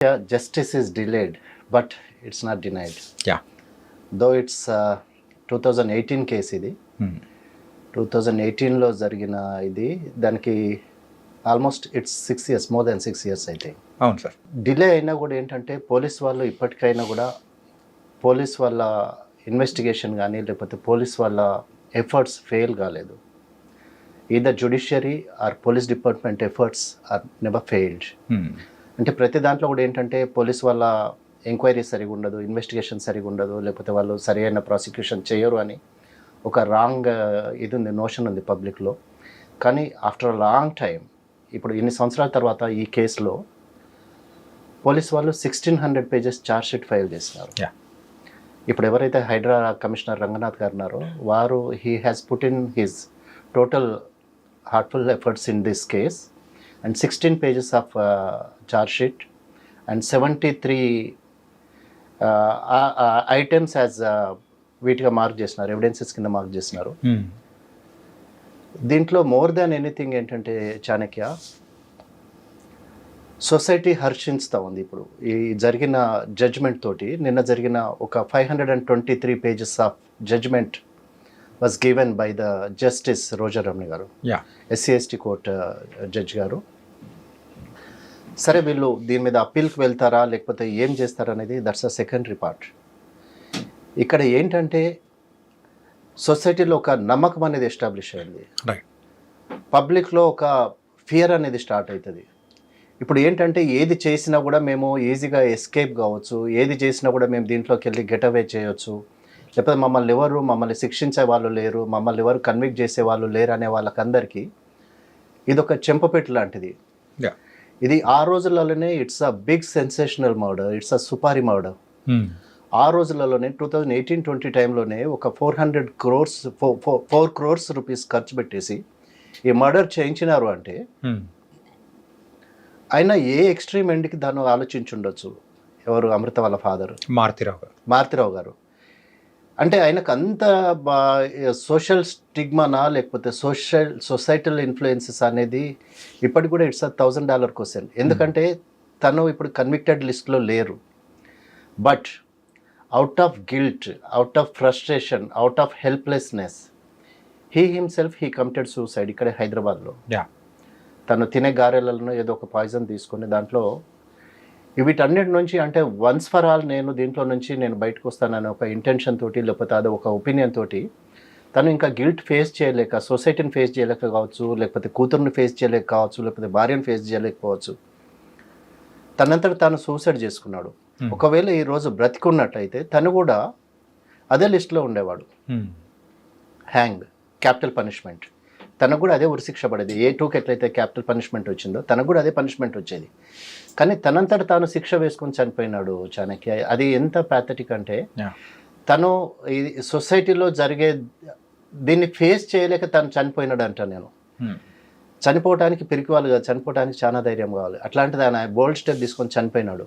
Yeah, justice is delayed, but it's not denied. Yeah Though it's uh, 2018 case ఇది. Two thousand ఎయిటీన్లో జరిగిన ఇది దానికి almost it's six years more than six years అయితే అవును sir. Delay అయినా కూడా ఏంటంటే పోలీస్ వాళ్ళు ఇప్పటికైనా కూడా పోలీస్ వాళ్ళ ఇన్వెస్టిగేషన్ కానీ లేకపోతే పోలీస్ వాళ్ళ ఎఫర్ట్స్ ఫెయిల్ కాలేదు. Either judiciary or police department efforts are never failed అంటే ప్రతి దాంట్లో కూడా ఏంటంటే పోలీస్ వాళ్ళ ఎంక్వైరీ సరిగా ఉండదు ఇన్వెస్టిగేషన్ సరిగా ఉండదు లేకపోతే వాళ్ళు సరి అయిన ప్రాసిక్యూషన్ చేయరు అని ఒక రాంగ్ ఇది ఉంది నోషన్ ఉంది పబ్లిక్లో కానీ ఆఫ్టర్ లాంగ్ టైం ఇప్పుడు ఇన్ని సంవత్సరాల తర్వాత ఈ కేసులో పోలీస్ వాళ్ళు sixteen hundred pages charge sheet file చేసినారు. ఇప్పుడు ఎవరైతే హైడ్రా కమిషనర్ రంగనాథ్ గారు ఉన్నారో వారు he has put in his total heartful efforts in this case and sixteen pages of charge sheet and seventy three items as వీటిగా mark చేసినారు evidences కింద mark చేసినారు. దీంట్లో more than anything ఏంటంటే చాణక్య సొసైటీ హర్షించుతా ఉంది ఇప్పుడు. ఈ జరిగిన జడ్జ్మెంట్ తోటి నిన్న జరిగిన ఒక five hundred and twenty three pages of judgment was given by the justice Roja Ramani garu SC ST court judge గారు సరే వీళ్ళు దీని మీద అప్పీల్కి వెళ్తారా లేకపోతే ఏం చేస్తారా అనేది దట్స్ అ సెకండరీ పార్ట్ ఇక్కడ ఏంటంటే సొసైటీలో ఒక నమ్మకం అనేది ఎస్టాబ్లిష్ అయింది. పబ్లిక్లో ఒక ఫియర్ అనేది స్టార్ట్ అవుతుంది ఇప్పుడు ఏంటంటే ఏది చేసినా కూడా మేము ఈజీగా ఎస్కేప్ కావచ్చు ఏది చేసినా కూడా మేము దీంట్లోకి వెళ్ళి గెట్ అవే చేయొచ్చు. లేకపోతే మమ్మల్ని ఎవరు మమ్మల్ని శిక్షించే వాళ్ళు లేరు మమ్మల్ని ఎవరు కన్విక్ట్ చేసే వాళ్ళు లేరు అనే వాళ్ళకందరికీ ఇది ఒక చెంపపెట్టు లాంటిది. యా ఇది ఆ రోజులలోనే it's a big sensational murder it's a supari murder ఆ రోజులలోనే టూ థౌజండ్ ఎయిటీన్ ట్వంటీ టైంలోనే ఒక four hundred crores four crores rupees ఖర్చు పెట్టేసి ఈ మర్డర్ చేయించినారు అంటే ఆయన ఏ ఎక్స్ట్రీమ్ ఎండ్కి దాన్ని ఆలోచించుండొచ్చు? ఎవరు అమృత వాళ్ళ ఫాదర్ మారుతిరావు గారు. మారుతిరావు గారు. అంటే ఆయనకు అంత సోషల్ స్టిగ్మానా లేకపోతే సోషల్ సొసైటల్ ఇన్ఫ్లుయెన్సెస్ అనేది ఇప్పటికి కూడా it's a thousand dollar question. ఎందుకంటే తను ఇప్పుడు కన్విక్టెడ్ లిస్ట్లో లేరు. But out of guilt out of frustration out of helplessness he himself he committed suicide ఇక్కడే హైదరాబాద్లో. తను తినే గారెలలో ఏదో ఒక పాయిజన్ తీసుకొని దాంట్లో వీటన్నిటి నుంచి అంటే వన్స్ ఫర్ ఆల్ నేను దీంట్లో నుంచి నేను బయటకు వస్తానని ఒక ఇంటెన్షన్ తోటి లేకపోతే అది ఒక ఒపీనియన్ తోటి తను ఇంకా గిల్ట్ ఫేస్ చేయలేక సొసైటీని ఫేస్ చేయలేక కావచ్చు లేకపోతే కూతుర్ని ఫేస్ చేయలేక కావచ్చు లేకపోతే భార్యను ఫేస్ చేయలేకపోవచ్చు. తనంతట తాను సూసైడ్ చేసుకున్నాడు. Hmm. ఒకవేళ ఈ రోజు బ్రతికున్నట్టయితే తను కూడా అదే లిస్ట్లో ఉండేవాడు. హ్యాంగ్ క్యాపిటల్ పనిష్మెంట్ తనకు కూడా అదే ఉరిశిక్ష పడేది. ఏ టూకి ఎట్లయితే క్యాపిటల్ పనిష్మెంట్ వచ్చిందో తనకు కూడా అదే పనిష్మెంట్ వచ్చేది. కానీ తనంతట తాను శిక్ష వేసుకొని చనిపోయినాడు చాణక్య. అది ఎంత ప్యాథటిక్ అంటే. తను ఈ సొసైటీలో జరిగే దీన్ని ఫేస్ చేయలేక తను చనిపోయినాడు అంట నేను చనిపోవడానికి పిరికి వాళ్ళు కాదు చనిపోవడానికి చాలా ధైర్యం కావాలి. అట్లాంటిది ఆయన బోల్డ్ స్టెప్ తీసుకొని చనిపోయినాడు.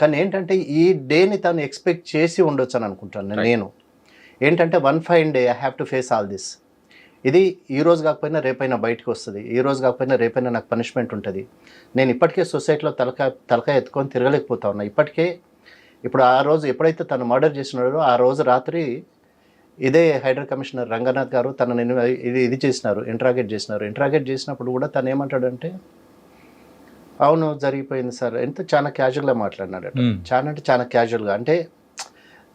కానీ ఏంటంటే ఈ డేని తను ఎక్స్పెక్ట్ చేసి ఉండొచ్చు అని అనుకుంటాను నేను. ఏంటంటే one fine day I have to face all this. ఇది ఈ రోజు కాకపోయినా రేపైనా బయటకు వస్తుంది. ఈ రోజు కాకపోయినా రేపైనా నాకు పనిష్మెంట్ ఉంటుంది. నేను ఇప్పటికే సొసైటీలో తలకాయ తలకాయ ఎత్తుకొని తిరగలేకపోతా ఉన్నా. ఇప్పటికే ఇప్పుడు ఆ రోజు ఎప్పుడైతే తను మర్డర్ చేసినాడో ఆ రోజు రాత్రి ఇదే హైడ్రా కమిషనర్ రంగనాథ్ గారు తన నేను ఇది ఇది చేసినారు ఇంట్రాగేట్ చేసినారు. ఇంట్రాగేట్ చేసినప్పుడు కూడా తను ఏమంటాడంటే అవును జరిగిపోయింది సార్. ఎంత చాలా క్యాజువల్గా మాట్లాడినాడట. చాలా అంటే చాలా క్యాజువల్గా అంటే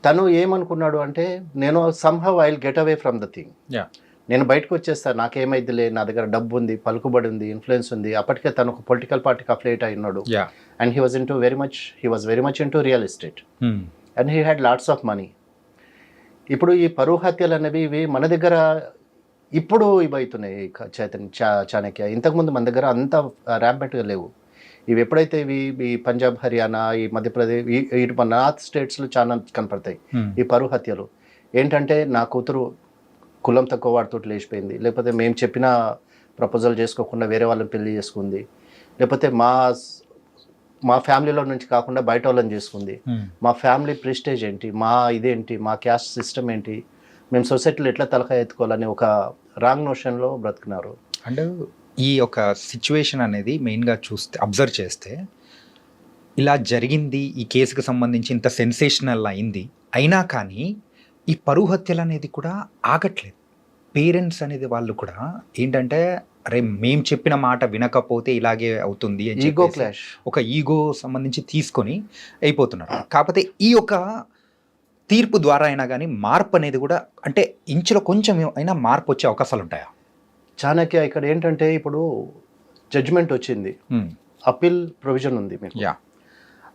తను ఏమనుకున్నాడు అంటే నేను somehow I get away from the thing నేను బయటకు వచ్చేస్తాను నాకేమైద్దిలే నా దగ్గర డబ్బు ఉంది పలుకుబడి ఉంది. ఇన్ఫ్లుయెన్స్ ఉంది అప్పటికే తను ఒక పొలిటికల్ పార్టీకి అఫ్లేట్ అయి ఉన్నాడు. Yeah and he was into very much he was very much into real estate and he had lots of money ఇప్పుడు ఈ పరువు హత్యలు అనేవి ఇవి మన దగ్గర ఇప్పుడు ఇవి అవుతున్నాయి క- చైతన్య చా చాణక్య. ఇంతకుముందు మన దగ్గర అంత ర్యాంపెంట్గా లేవు. ఇవి ఎప్పుడైతే ఇవి ఈ పంజాబ్ హర్యానా ఈ మధ్యప్రదేశ్ ఈ- ఇటు మన నార్త్ స్టేట్స్లో చాలా కనపడతాయి. ఈ పరువు హత్యలు. ఏంటంటే నా కూతురు కులం తక్కువ వాడితో లేచిపోయింది. లేకపోతే మేము చెప్పిన ప్రపోజల్ చేసుకోకుండా వేరే వాళ్ళని పెళ్ళి చేసుకుంది. లేకపోతే మా మా ఫ్యామిలీలో నుంచి కాకుండా బయట వాళ్ళని చేసుకుంది. మా ఫ్యామిలీ ప్రెస్టేజ్ ఏంటి? మా ఇదేంటి? మా క్యాస్ట్ సిస్టమ్ ఏంటి? మేము సొసైటీలో ఎట్లా తలకాయ ఎత్తుకోవాలని ఒక రాంగ్ నోషన్లో బ్రతుకున్నారు అంటే ఈ యొక్క సిచ్యువేషన్ అనేది మెయిన్గా చూస్తే అబ్జర్వ్ చేస్తే ఇలా జరిగింది ఈ కేసుకు సంబంధించి ఇంత సెన్సేషనల్ అయింది. అయినా కానీ ఈ పరువు హత్యలు అనేది కూడా ఆగట్లేదు. పేరెంట్స్ అనేది వాళ్ళు కూడా ఏంటంటే అరే మేము చెప్పిన మాట వినకపోతే ఇలాగే అవుతుంది అని ఈగో క్లాష్ ఒక ఈగో సంబంధించి తీసుకొని అయిపోతున్నారు. కాకపోతే ఈ యొక్క తీర్పు ద్వారా అయినా కానీ మార్పు అనేది కూడా అంటే ఇంచులో కొంచెం అయినా మార్పు వచ్చే అవకాశాలు ఉంటాయా? చాణక్య ఇక్కడ ఏంటంటే ఇప్పుడు జడ్జిమెంట్ వచ్చింది. అప్పీల్ ప్రొవిజన్ ఉంది మీకు. యా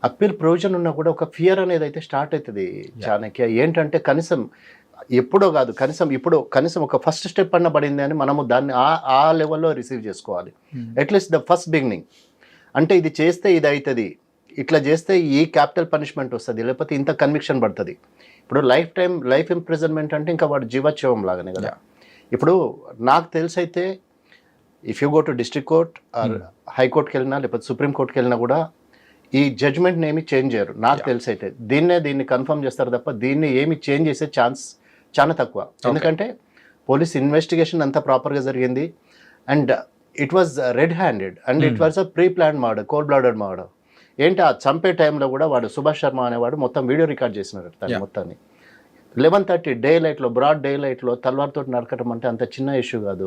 అప్పీల్ ప్రొవిజన్ ఉన్నా కూడా ఒక ఫియర్ అనేది అయితే స్టార్ట్ అవుతుంది చాణక్య. ఏంటంటే కనీసం ఎప్పుడో కాదు కనీసం ఇప్పుడు కనీసం ఒక ఫస్ట్ స్టెప్ అన్న పడింది అని మనము దాన్ని ఆ ఆ లెవెల్లో రిసీవ్ చేసుకోవాలి. అట్లీస్ట్ ద ఫస్ట్ బిగినింగ్ అంటే ఇది చేస్తే ఇది అవుతుంది. ఇట్లా చేస్తే ఈ క్యాపిటల్ పనిష్మెంట్ వస్తుంది లేకపోతే ఇంత కన్విక్షన్ పడుతుంది. ఇప్పుడు లైఫ్ టైం లైఫ్ ఇంప్రిజన్మెంట్ అంటే ఇంకా వాడు జీవోత్సవం లాగానే కదా. ఇప్పుడు నాకు తెలిసి అయితే if you go to district court or హైకోర్టుకి వెళ్ళినా లేకపోతే సుప్రీం కోర్టుకి వెళ్ళినా కూడా ఈ జడ్జ్మెంట్ని ఏమి చేంజ్ చేయరు నాకు Yeah. తెలిసి అయితే దీన్నే దీన్ని కన్ఫర్మ్ చేస్తారు తప్ప దీన్ని ఏమి చేంజ్ చేసే ఛాన్స్ చాలా తక్కువ ఎందుకంటే పోలీస్ ఇన్వెస్టిగేషన్ అంతా ప్రాపర్గా జరిగింది and it was red handed and it. Was a pre plan murder cold blooded murder ఏంటి ఆ చంపే టైంలో కూడా వాడు సుభాష్ శర్మ అనేవాడు మొత్తం వీడియో రికార్డ్ చేసినారు. మొత్తాన్ని లెవెన్ థర్టీ డే లైట్లో బ్రాడ్ డే లైట్లో తల్వార్తో నరకటం అంటే అంత చిన్న ఇష్యూ కాదు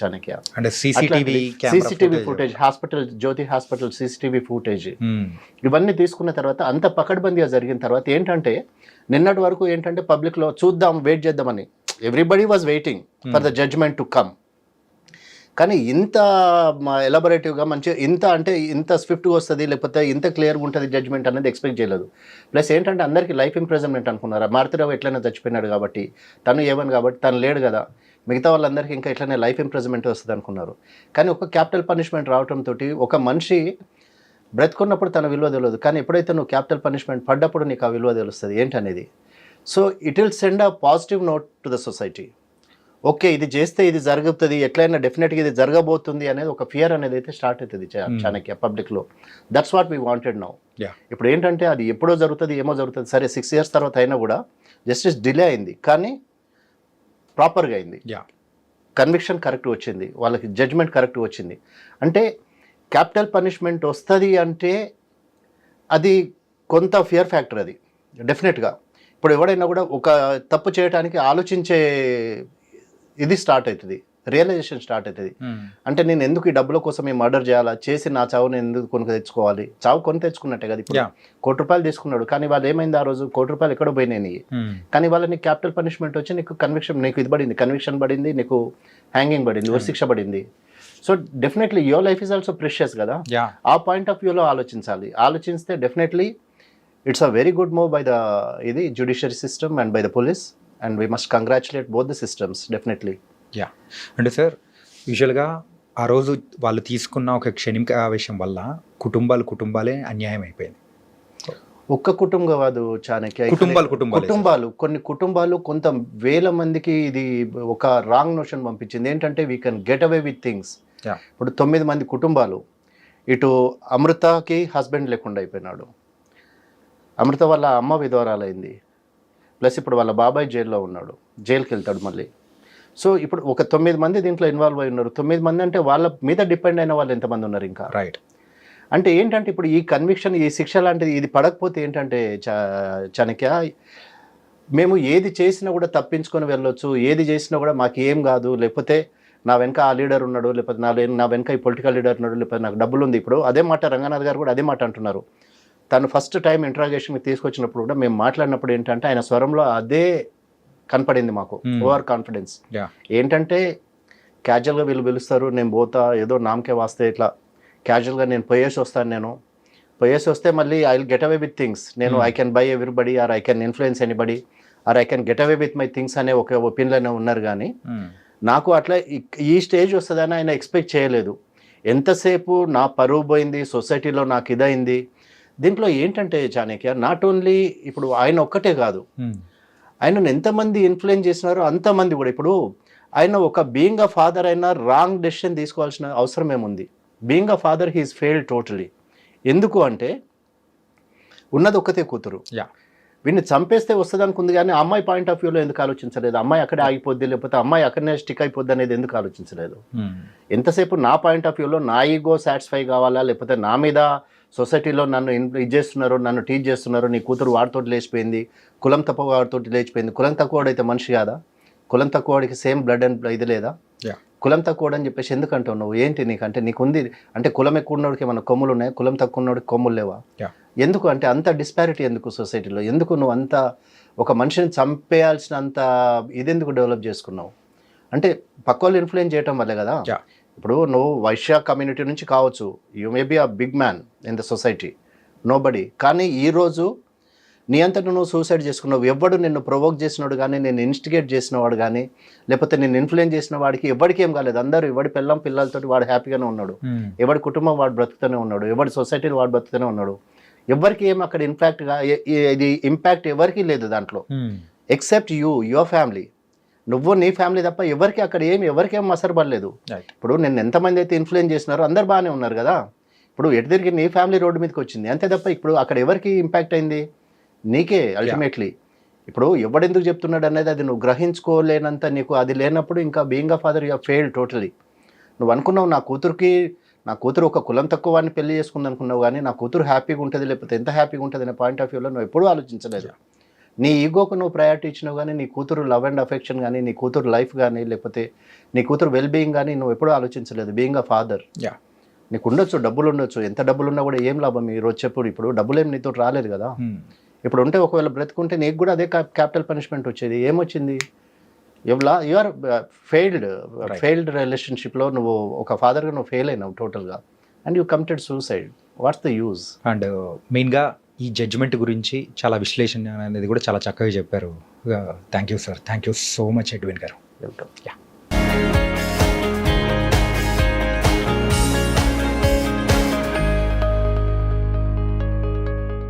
చాణక్య. అంటే CCTV CCTV footage. Hospital Jyothi hospital CCTV footage. ఇవన్నీ తీసుకున్న తర్వాత అంత పకడ్బందీగా జరిగిన తర్వాత ఏంటంటే నిన్నటి వరకు ఏంటంటే పబ్లిక్లో చూద్దాం వెయిట్ చేద్దామని. Everybody was waiting for the judgment to come కానీ ఇంత ఎలబరేటివ్గా మంచి ఇంత అంటే ఇంత స్విఫ్ట్గా వస్తుంది లేకపోతే ఇంత క్లియర్గా ఉంటుంది జడ్జ్మెంట్ అనేది ఎక్స్పెక్ట్ చేయలేదు. ప్లస్ ఏంటంటే అందరికీ లైఫ్ ఇంప్రెజన్మెంట్ అనుకున్నారా? మారుతిరావు ఎట్లనే చచ్చిపోయినాడు కాబట్టి తను ఏమని కాబట్టి తను లేడు కదా. మిగతా వాళ్ళందరికీ ఇంకా ఇట్లనే లైఫ్ ఇంప్రెజన్మెంట్ వస్తుంది అనుకున్నారు. కానీ ఒక క్యాపిటల్ పనిష్మెంట్ రావడంతో ఒక మనిషి బ్రతుకున్నప్పుడు తన విలువ తెలియదు. కానీ ఎప్పుడైతే నువ్వు క్యాపిటల్ పనిష్మెంట్ పడ్డప్పుడు నీకు ఆ విలువ తెలుస్తుంది. ఏంటనేది? So it will send a positive note to the society okay ఇది చేస్తే ఇది జరుగుతుంది ఎట్లయినా డెఫినెట్గా ఇది జరగబోతుంది అనేది ఒక ఫియర్ అనేది అయితే స్టార్ట్ అవుతుంది Hmm. చాణక్య పబ్లిక్లో that's what we wanted now. ఇప్పుడు ఏంటంటే అది ఎప్పుడో జరుగుతుంది ఏమో జరుగుతుంది సరే సిక్స్ ఇయర్స్ తర్వాత అయినా కూడా జస్టిస్ డిలే అయింది కానీ ప్రాపర్గా అయింది. యా కన్విక్షన్ కరెక్ట్ వచ్చింది వాళ్ళకి జడ్జ్మెంట్ కరెక్ట్ వచ్చింది. అంటే క్యాపిటల్ పనిష్మెంట్ వస్తుంది అంటే అది కొంత ఫియర్ ఫ్యాక్టర్ అది డెఫినెట్గా ఇప్పుడు ఎవడైనా కూడా ఒక తప్పు చేయడానికి ఆలోచించే ఇది స్టార్ట్ అవుతుంది. రియలైజేషన్ స్టార్ట్ అవుతుంది. అంటే నేను ఎందుకు ఈ డబ్బుల కోసం ఈ మర్డర్ చేయాలా? చేసి నా చావు నేను ఎందుకు కొనుక్కు తెచ్చుకోవాలి? చావు కొని తెచ్చుకున్నట్టే కదా ఇప్పుడు. కోటి రూపాయలు తీసుకున్నాడు. కానీ వాళ్ళు ఏమైంది ఆ రోజు? కోటి రూపాయలు ఎక్కడో పోయినాయి నీవి. కానీ వాళ్ళ నీకు క్యాపిటల్ పనిష్మెంట్ వచ్చి నీకు కన్విక్షన్ నీకు ఇది పడింది. కన్విక్షన్ పడింది నీకు హ్యాంగింగ్ పడింది ఉరిశిక్ష పడింది. So definitely your life is also precious కదా? ఆ పాయింట్ ఆఫ్ వ్యూలో ఆలోచించాలి. ఆలోచిస్తే definitely it's a very good move by the ఇది judiciary system and by the police and we must congratulate both the systems definitely yeah అంటే sir యూజువల్గా ఆ రోజు వాళ్ళు తీసుకున్న ఒక క్షణిక ఆవేశం వల్ల కుటుంబాలు కుటుంబాలే అన్యాయం అయిపోయింది. ఒక్క కుటుంబం కాదు చాణక్య కుటుంబాలు కుటుంబాలే. కుటుంబాలు కొన్ని కుటుంబాలు కొంత వేల మందికి ఇది ఒక రాంగ్ నోషన్ పంపించింది. ఏంటంటే we can get away with things. ఇప్పుడు తొమ్మిది మంది కుటుంబాలు ఇటు అమృతకి హస్బెండ్ లేకుండా అయిపోయినాడు. అమృత వాళ్ళ అమ్మ విధవరాలైంది. ప్లస్ ఇప్పుడు వాళ్ళ బాబాయ్ జైల్లో ఉన్నాడు జైలుకి వెళ్తాడు మళ్ళీ. సో ఇప్పుడు ఒక తొమ్మిది మంది దీంట్లో ఇన్వాల్వ్ అయి ఉన్నారు. తొమ్మిది మంది అంటే వాళ్ళ మీద డిపెండ్ అయిన వాళ్ళు ఎంతమంది ఉన్నారు ఇంకా? రైట్ అంటే ఏంటంటే ఇప్పుడు ఈ కన్విక్షన్ ఈ శిక్ష లాంటిది ఇది పడకపోతే ఏంటంటే చా- చాణక్య మేము ఏది చేసినా కూడా తప్పించుకొని వెళ్ళొచ్చు ఏది చేసినా కూడా మాకు ఏం కాదు. లేకపోతే నా వెనక ఆ లీడర్ ఉన్నాడు లేకపోతే నా నా వెనక ఈ పొలిటికల్ లీడర్ ఉన్నాడు లేకపోతే నాకు డబ్బులు ఉంది. ఇప్పుడు అదే మాట రంగనాథ్ గారు కూడా అదే మాట అంటున్నారు. తను ఫస్ట్ టైం ఇంట్రాగేషన్కి తీసుకొచ్చినప్పుడు కూడా మేము మాట్లాడినప్పుడు ఏంటంటే ఆయన స్వరంలో అదే కనపడింది మాకు Hmm. ఓవర్ కాన్ఫిడెన్స్ ఏంటంటే క్యాజువల్గా వీళ్ళు పిలుస్తారు నేను పోతా ఏదో నామకే వాస్తే ఇట్లా క్యాజువల్గా నేను పోయేసి వస్తాను నేను. పోయేసి వస్తే మళ్ళీ I will get away with things నేను Hmm. I can buy everybody or I can influence anybody or I can get away with my things అనే ఒక ఒపీనియన్ ఉన్నారు కానీ నాకు అట్లా ఈ స్టేజ్ వస్తుందని ఆయన ఎక్స్పెక్ట్ చేయలేదు. ఎంతసేపు నా పరువు పోయింది సొసైటీలో నాకు ఇదైంది దీంట్లో ఏంటంటే చాణక్య నాట్ ఓన్లీ ఇప్పుడు ఆయన ఒక్కటే కాదు ఆయనను ఎంతమంది ఇన్ఫ్లుయెన్స్ చేసినారో అంతమంది కూడా. ఇప్పుడు ఆయన ఒక బీయింగ్ అ ఫాదర్ అయినా రాంగ్ డెసిషన్ తీసుకోవాల్సిన అవసరం ఏముంది? Being a father he's failed totally ఎందుకు అంటే ఉన్నది ఒక్కతే కూతురు. Yeah. వీడిని చంపేస్తే వస్తుంది అనుకుంది కానీ అమ్మాయి పాయింట్ ఆఫ్ వ్యూలో ఎందుకు ఆలోచించలేదు? అమ్మాయి అక్కడే ఆగిపోద్ది లేకపోతే అమ్మాయి అక్కడనే స్టిక్ అయిపోద్ది అనేది ఎందుకు ఆలోచించలేదు? ఎంతసేపు నా పాయింట్ ఆఫ్ వ్యూలో నా ఈగో సాటిస్ఫై కావాలా లేకపోతే నా మీద సొసైటీలో నన్ను ఇది చేస్తున్నారు నన్ను టీచ్ చేస్తున్నారు నీ కూతురు వాడితోటి లేచిపోయింది కులం తక్కువ వాడితోటి లేచిపోయింది. కులం తక్కువ వాడైతే మనిషి కాదా? కులం తక్కువ వాడికి సేమ్ బ్లడ్ అండ్ ఇది లేదా. కులం తక్కువ అని చెప్పేసి ఎందుకు అంటావు నువ్వు? ఏంటి నీకు అంటే నీకు ఉంది అంటే కులం ఎక్కువ ఉన్నోడికి ఏమైనా కొమ్ములు ఉన్నాయి? కులం తక్కువ ఉన్నోడికి కొమ్ములు లేవా. ఎందుకు అంటే అంత డిస్పారిటీ ఎందుకు సొసైటీలో? ఎందుకు నువ్వు అంత ఒక మనిషిని చంపేయాల్సిన అంత ఇదెందుకు డెవలప్ చేసుకున్నావు? అంటే పక్క వాళ్ళు ఇన్ఫ్లుయెన్స్ చేయటం వల్లే కదా. ఇప్పుడు నువ్వు వైశ్య కమ్యూనిటీ నుంచి కావచ్చు you may be a big man in the society nobody కానీ ఈరోజు నీ అంతట నువ్వు సూసైడ్ చేసుకున్నావు. ఎవడు నిన్ను ప్రొవోక్ చేసినాడు కానీ నేను ఇన్స్టిగేట్ చేసిన వాడు కానీ లేకపోతే నేను ఇన్ఫ్లుయెన్స్ చేసిన వాడికి ఎవరికి ఏం కాలేదు. అందరూ ఎవడి పిల్లం పిల్లలతోటి వాడు హ్యాపీగానే ఉన్నాడు. ఉమ్, ఎవడి కుటుంబం వాడు బ్రతుకుతూనే ఉన్నాడు. ఎవడి సొసైటీలో వాడు బ్రతుకుతూనే ఉన్నాడు. ఎవరికి ఏం అక్కడ ఇన్ఫాక్ట్గా ఇది ఇంపాక్ట్ ఎవరికి లేదు దాంట్లో. ఎక్సెప్ట్ యూ యువర్ ఫ్యామిలీ నువ్వు నీ ఫ్యామిలీ తప్ప ఎవరికి అక్కడ ఏమి ఎవరికి ఏం అసరపడలేదు Right. ఇప్పుడు నేను ఎంతమంది అయితే ఇన్ఫ్లుయెన్స్ చేసినారో అందరు బాగానే ఉన్నారు కదా. ఇప్పుడు ఎటు తిరిగి నీ ఫ్యామిలీ రోడ్డు మీదకి వచ్చింది అంతే తప్ప ఇప్పుడు అక్కడ ఎవరికి ఇంపాక్ట్ అయింది? నీకే అల్టిమేట్లీ ఇప్పుడు ఎవడెందుకు చెప్తున్నాడు అనేది అది నువ్వు గ్రహించుకోలేనంత నీకు అది లేనప్పుడు ఇంకా being a father you fail totally నువ్వు అనుకున్నావు నా కూతురుకి నా కూతురు ఒక కులం తక్కువ వాడిని పెళ్ళి చేసుకుంది అనుకున్నావు కానీ నా కూతురు హ్యాపీగా ఉంటుంది లేకపోతే ఎంత హ్యాపీగా ఉంటుంది అనే పాయింట్ ఆఫ్ వ్యూలో నువ్వు ఎప్పుడూ ఆలోచించలేదు. నీ ఈగోకు నువ్వు ప్రయారిటీ ఇచ్చినావు కానీ నీ కూతురు లవ్ అండ్ అఫెక్షన్ కానీ నీ కూతురు లైఫ్ కానీ లేకపోతే నీ కూతురు వెల్ బీయింగ్ కానీ నువ్వు ఎప్పుడూ ఆలోచించలేదు. బీయింగ్ అ ఫాదర్ యా నీకు ఉండొచ్చు డబ్బులు ఉండొచ్చు. ఎంత డబ్బులు ఉన్నా కూడా ఏం లాభం? ఈ రోజు చెప్పుడు ఇప్పుడు డబ్బులు ఏం నీతో రాలేదు కదా. ఉమ్, ఇప్పుడు ఉంటే ఒకవేళ బ్రతుకుంటే నీకు కూడా అదే క్యాపిటల్ పనిష్మెంట్ వచ్చేది. ఏమొచ్చింది? ఎవలా యు ఆర్ ఫెయిల్డ్. ఫెయిల్డ్ రిలేషన్షిప్లో నువ్వు ఒక ఫాదర్గా నువ్వు ఫెయిల్ అయినావు టోటల్గా and you committed suicide what's the use and మెయిన్గా ఈ జడ్జిమెంట్ గురించి చాలా విశ్లేషణ అనేది కూడా చాలా చక్కగా చెప్పారు. Thank you sir thank you so much Edwin garu. Yeah